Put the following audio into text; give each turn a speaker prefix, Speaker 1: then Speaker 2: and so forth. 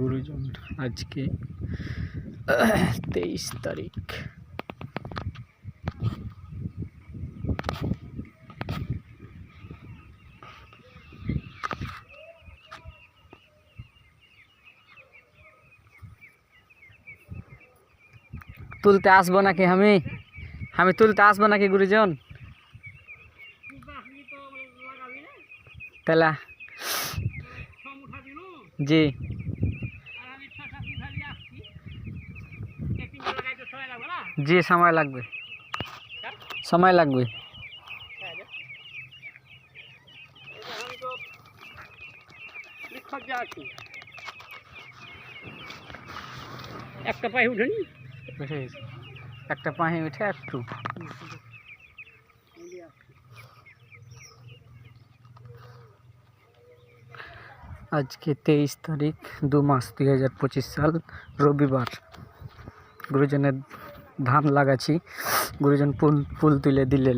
Speaker 1: গুরুজন আজকে তেইশ তারিখ। তুলতে আসব নাকি আমি? আমি তুলতে আসব নাকি গুরুজন? তাহলে জি। জি সময় লাগবে সময় লাগবে
Speaker 2: একটা পায়ে উঠেনি
Speaker 1: উঠে গেছে। একটা পাহি উঠে একটু আজকে তেইশ তারিখ দু মাস দুই হাজার পঁচিশ সাল রবিবার গুরুজনের ধান লাগাছি গুরুজন ফুল ফুল তুলে দিলে